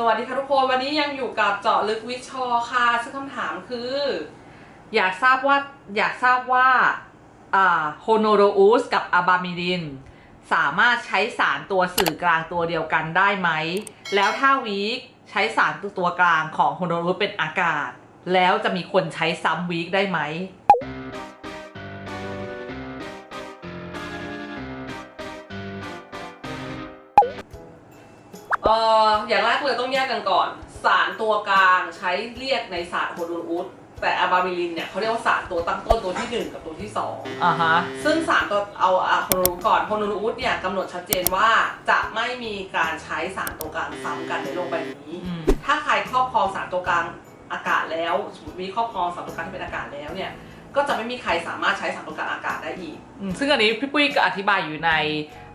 สวัสดีค่ะทุกคนวันนี้ยังอยู่กับเจาะลึกวิชอค่ะ ซึ่งคำถามคือ อยากทราบว่าอยากทราบว่าโฮโนโรอุสกับอะบามิลิน สามารถใช้สารตัวสื่อกลางตัวเดียวกันได้ไหม แล้วถ้าวีคใช้สารตัวกลางของโฮโนโรอุสเป็นอากาศ แล้วจะมีคนใช้ซ้ำวีคได้ไหม เอ่ออย่างแรกเลยต้องแยกกันก่อน สารตัวกลางใช้เรียกในศาสตร์โฮโดรอุสแต่อะบามิลินเนี่ยเขาเรียกว่าสารตัวตั้งต้นตัวที่หนึ่งกับตัวที่สองอ่าฮะ ซึ่งสารตัวเอาอะโฮโนรูก่อนโฮโนรูอุสเนี่ยกำหนดชัดเจนว่าจะไม่มีการใช้สารตัวกลางซ้ำกันในโลกใบนี้ อืม ถ้าใครครอบครองสารตัวกลางอากาศแล้วสมมติมีครอบครองสารตัวกลางที่เป็นอากาศแล้วเนี่ย ก็จะไม่มีใครสามารถใช้สารตัวกลางอากาศได้อีก อืมซึ่งอันนี้พี่ปุ้ยก็อธิบายอยู่ใน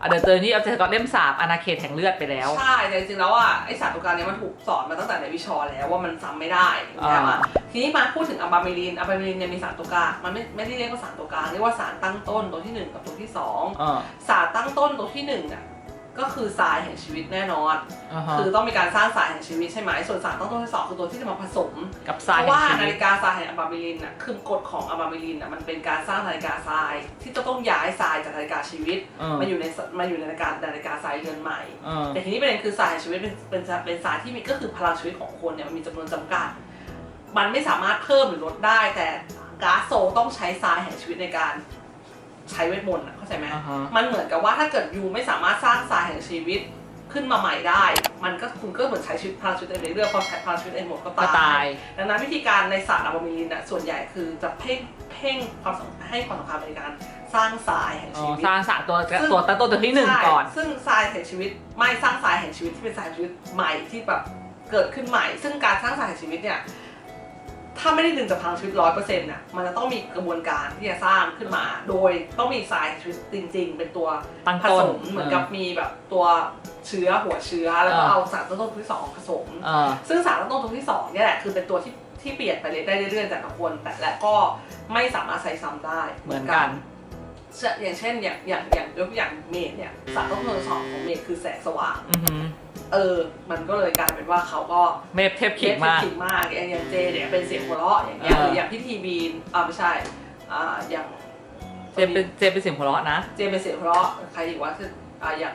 เดอะเจอร์นี่อัลเจอร์กอนเล่มสามอาณาเขตแห่งเลือดไปแล้ว ใช่แต่จริงๆแล้วอะไอสารตัวกลางเนี่ยมันถูกสอนมาตั้งแต่ในวิชาแล้วว่ามันซ้ำไม่ได้ใช่ไหมอ่าทีนี้มาพูดถึงอะบามิลินอะบามิลินเนี่ยมีสารตัวกลางมันไม่ไม่ได้เรียกว่าสารตัวกลางเรียกว่าสารตั้งต้นตัวที่หนึ่งกับตัวที่สองอ่าสารตั้งต้นตัวที่หนึ่งอะ ก็คือทรายแห่งชีวิตแน่นอน อ่าฮะคือต้องมีการสร้างสารแห่งชีวิตใช่ไหมส่วนสารตั้งต้นที่สองคือตัวที่จะมาผสม กับเพทรายราะแห่งว่าชีนาวิตฬิกาทรายแห่งอะบามิลินอะคือกฎของอะบามิลินอะมันเป็นการสร้างนาฬิกาทราย ที่จะต้องย้ายทรายจากนาฬิกาชีวิตอ่ามาอยู่ในมาอยู่ในนาฬิกานาฬิกาทรายเรือนใหม่อ่าแต่ทีนี้ประเด็นคือทรายแห่งชีวิตเป็นเป็นเป็นทรายที่มีก็คือพลังชีวิตของคนเนี่ยมันมีจำนวนจำกัด มันไม่สามารถเพิ่มหรือลดได้ แต่ก๊าซโซลต้องใช้ทรายแห่งชีวิตในการ ใช้เวทมนต์อะเข้าใจไหมอ่าฮะ มันเหมือนกับว่าถ้าเกิดยูไม่สามารถสร้างทรายแห่งชีวิตขึ้นมาใหม่ได้ มันก็คุณก็เหมือนใช้ชีวิตพลังชีวิตเองเรื่อยๆพอใช้พลังชีวิตเองหมดก็ก็ตาตายยดังนั้นวิธีการในศาสตร์อะบามิลินน่ะส่วนใหญ่คือจะเพ่งเพ่งความสำคัญให้ความสำคัญในการสร้างทรายแห่งอ๋ชีอวิต สร้างสารตัวซึ่ง ตัวตั้งต้นตัวที่หนึ่งใช่ก่อน ซึ่งทรายแห่งชีวิตไม่สร้างทรายแห่งชีวิตที่เป็นทรายแห่งชีวิตใหม่ที่แบบเกิดขึ้นใหม่ ซึ่งการสร้างทรายแห่งชีวิตเนี่ย ถ้าไม่ได้ดึงจากพลังชีวิตร้อยเปอร์เซ็นต์น่ะมันจะต้องมีกระบวนการที่จะสร้างขึ้นมา โดยต้องมีทรายชีวิตจริง ๆ เป็นตัวตั้งผต้สนมเหมือนกับมีแบบตัวเชื้อหัวเชื้อแล้วก็อ่าเอาสารต้นต้นที่สองผสม อ่า ซึ่งสารตั้งต้นตัวที่สองเนี่ยแหละคือเป็นตัวที่ที่เปลี่ยนไปเรื่อยได้เรื่อยๆแต่ละคนแต่และก็ไม่สามารถใช้ซ้ำได้เหมือนกันเช่น อย่างเช่นอย่างอย่างอย่างยกตัวอย่างเมดเนี่ยสารต้นทุนสองของเมดคือแสงสว่างอือหือเออ มันก็เลยกลายเป็นว่าเขาก็เมฟเทพขิงมาก ขิงมากอย่างอย่างเจเนี่ยเป็นเสียงหัวเราะอย่างเงี้ยเออ หรืออย่างพิธีบีนอ่าไม่ใช่อ่าอย่างเจมเป็นเจมเป็นเสียงหัวเราะนะ เจเป็นเสียงหัวเราะใครอีกว่าคืออ่าอย่าง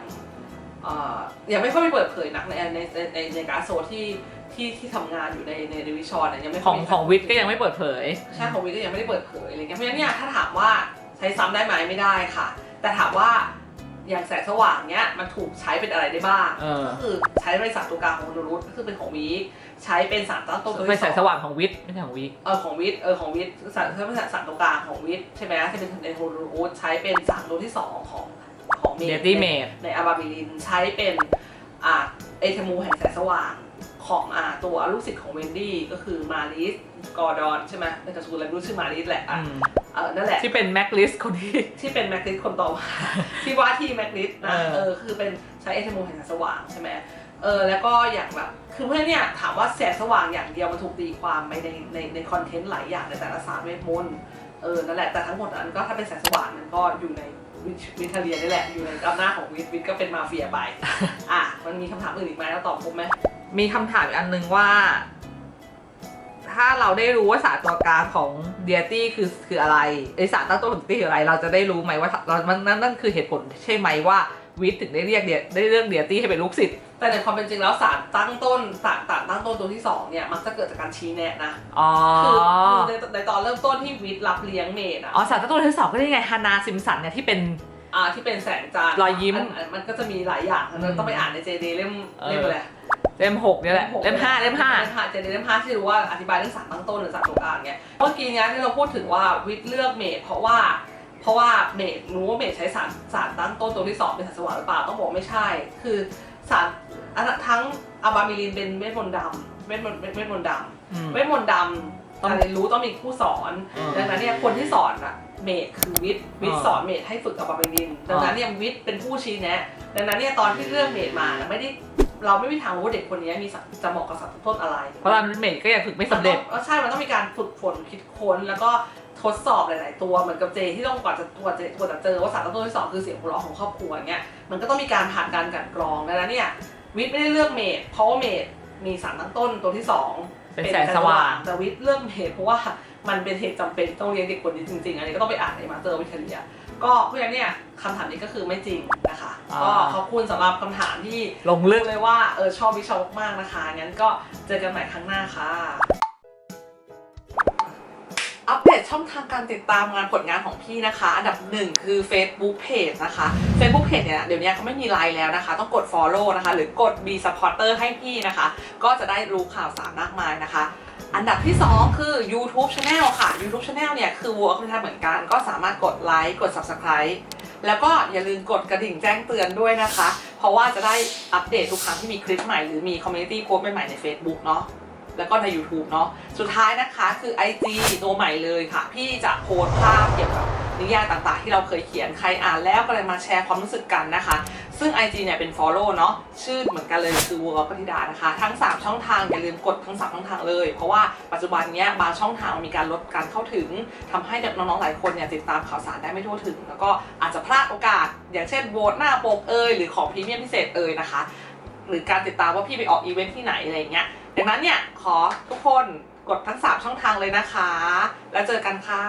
อ่ายังไม่ค่อยไปเปิดเผยนักในในในในในการโซที่ที่ที่ทำงานอยู่ในในในวิชอนเนี่ยยังไม่ขค่อยงมีใครของวิทย์ก็ยังไม่เปิดเผย ใช่ของวิทย์ก็ยังไม่ได้เปิดเผยอะไรเงี้ยเพราะฉะนั้นเนี่ยถ้าถามว่า ใช้ซ้ำได้ไหมไม่ได้ค่ะ แต่ถามว่าอย่างแสงสว่างเนี้ยมันถูกใช้เป็นอะไรได้บ้างเออก็คือใช้ในสารตัวกลางของมนุษย์ก็คือเป็นของวีคใช้เป็นสารตั้งต้นตัวเป็นที่แสงอสว่างของวิทย์ไม่ใช่ของวิทย์เออของวิทย์เออของวิทย์สารใช้เป็นสารตัวกลางของวิทย์ใช่ไหมที่เป็นในโฮโลรูทใช้เป็นสารตัวที่สองของของเมเดดตี้เมดในอะบาบิลินใช้เป็นอ่าเอเทมูแห่งแสงสว่างของอ่าตัวลูกศิษย์ของเวนดี้ก็คือมาริสกอร์ดอนใช่ไหมในการ์ตูนอะไรไม่รู้ชื่อมาริสแหละอะเออนั่นแหละ ที่เป็นแม็กลิสคนที่ ที่เป็นแมกนิสคนต่อมา ที่ว่าที่แมกนิสนะเออ เออคือเป็นใช้เอทโมแห่งแสงสว่างใช่ไหมเออแล้วก็อย่างแบบคือเพื่อนเนี่ยถามว่าแสงสว่างอย่างเดียวมันถูกตีความไปในในในคอนเทนต์หลายอย่างในแต่ละศาสตร์เวทมนต์เออนั่นแหละแต่ทั้งหมดนั้นก็ถ้าเป็นแสงสว่างมันก็อยู่ในวิทวิทยาเรียนนี่แหละอยู่ในอำนาจของวิทวิทก็เป็นมาเฟียไปอะมันมีคำถามอื่นอีกไหมแล้วตอบครบไหมมีคำถามอีกอันหนึ่งว่า ถ้าเราได้รู้ว่าสารตัวกลางของเดียตี้คือคืออะไรไอสารตั้งต้นของเดียตี้คืออะไร เราจะได้รู้ไหมว่าเรามันนั่นนั่นคือเหตุผลใช่ไหมว่าวิทย์ถึงได้เรียกเดียได้เรื่องเดียตี้ให้เป็นลูกศิษย์แต่ในความเป็นจริงแล้วสารตั้งต้นสารสารตั้งต้นตัวที่สองเนี่ยมักจะเกิดจากการชี้แนะนะอ๋อคือในในตอนเริ่มต้นที่วิทย์รับเลี้ยงเมดอะอ๋อสารตั้งต้นที่สองก็ได้ไงฮานาซิมสันเนี่ยที่เป็นอ่าที่เป็นแสงจันทร์รอยยิ้มนอันมันก็จะมีหลายอย่างนะอืมต้องไปอ่านในเจเดเล่มเออเล่มอะไร เล่มหกเนี่ยแหละเล่มห้าเล่มห้า เล่มห้าเจเดเล่มห้าที่รู้ว่าอธิบายเรื่องสารตั้งต้นหรือสารตัวกลางเนี่ยเมื่อกี้เนี้ยที่เราพูดถึงว่าวิทย์เลือกเมดเพราะว่า เพราะว่าเมดรู้ว่าเมดใช้สารสารตั้งต้นตัวที่สองเป็นสารสว่างหรือเปล่าต้องบอกไม่ใช่ คือสารอันนั้นทั้งอะบามิลินเป็นเวทมนต์ดำเวทมนต์เวทมนต์ดอืมำเวทมนต์ดำการเรียนรู้ต้องมีผู้สอนอืมดังนั้นเนี่ยคนที่สอนอะเมดคือวิทย์วิทย์อ่าสอนเมดให้ฝึกอะบามิลินดังนั้นเนี่ยวิทย์เป็นผู้ชี้แนะดังนั้นเนี่ยตอนที่เลือกเมดมานะไม่ได้ เราไม่มีทางรู้ว่าเด็กคนนี้มีสัตว์จะเหมาะกับสัตว์ต้นอะไรเพราะว่าเมดก็ยังฝึกไม่สำเร็จมันต้องเออใช่ มันต้องมีการฝึกฝนคิดค้นแล้วก็ทดสอบหลาย ๆ ตัวเหมือนกับเจที่ต้องก่อนจะตรวจเจตรวจจะเจอว่าสารตั้งต้นที่สองคือเสียงหัวเราะของครอบครัวเงี้ยมันก็ต้องมีการผ่านการกลันกรองดังนั้นเนี่ยวิทย์ไม่ได้เลือกเมดเพราะว่าเมดมีสารตั้งต้นตัวที่สองเป็นแสงสว่างแต่วิทย์เรื่องเหตุเพราะว่ามันเป็นเหตุจำเป็นต้องเลี้ยงเด็กคนนี้จริง ๆ อันนี้ก็ต้องไปอ่านในมาสเตอร์วิทยา ก็เพราะฉะนั้นเนี่ยคำถามนี้ก็คือไม่จริงนะคะ อ่า ก็ขอบคุณสำหรับคำถามที่ลงลึกเลยว่าเออชอบวิชาวมากๆนะคะ งั้นก็เจอกันใหม่ครั้งหน้าค่ะ อัปเดตช่องทางการติดตามงานผลงานของพี่นะคะ อันดับหนึ่งคือ Facebook Page นะคะ Facebook Page เนี่ยเดี๋ยวนี้เขาไม่มีไลน์แล้วนะคะ ต้องกด Follow นะคะ หรือกด Be Supporter ให้พี่นะคะ ก็จะได้รู้ข่าวสารมากมายนะคะ อันดับที่ 2 คือ YouTube Channel ค่ะ YouTube Channel เนี่ย คือ Work ก็ทำเหมือนกัน ก็สามารถกดไลค์กด Subscribe แล้วก็อย่าลืมกดกระดิ่งแจ้งเตือนด้วยนะคะ เพราะว่าจะได้อัปเดตทุกครั้งที่มีคลิปใหม่หรือมีคอมมูนิตี้โพสใหม่ใน Facebook เนาะแล้วก็ใน YouTube เนาะสุดท้ายนะคะคือ IG ตัวใหม่เลยค่ะ พี่จะโพสภาพเกี่ยวกับนิยายต่างๆ ที่เราเคยเขียนใครอ่านแล้วก็เลยมาแชร์ความรู้สึกกันนะคะ ซึ่ง IG เนี่ยเป็น follow เนาะชื่อเหมือนกันเลยคือวัวปฏิดานะคะ ทั้ง 3 ช่องทางอย่าลืมกดทั้ง 3 ช่องทางเลย เพราะว่าปัจจุบันเนี้ยบางช่องทางมีการลดการเข้าถึงทำให้น้องๆหลายคนเนี่ยติดตามข่าวสารได้ไม่ทั่วถึง แล้วก็อาจจะพลาดโอกาส อย่างเช่นโหวตหน้าปกเอยหรือของพรีเมียมพิเศษเอยนะคะ หรือการติดตามว่าพี่ไปออกอีเวนท์ที่ไหนอะไรเงี้ยดังนั้นเนี่ยขอทุกคนกดทั้ง 3 ช่องทางเลยนะคะ แล้วเจอกันค่ะ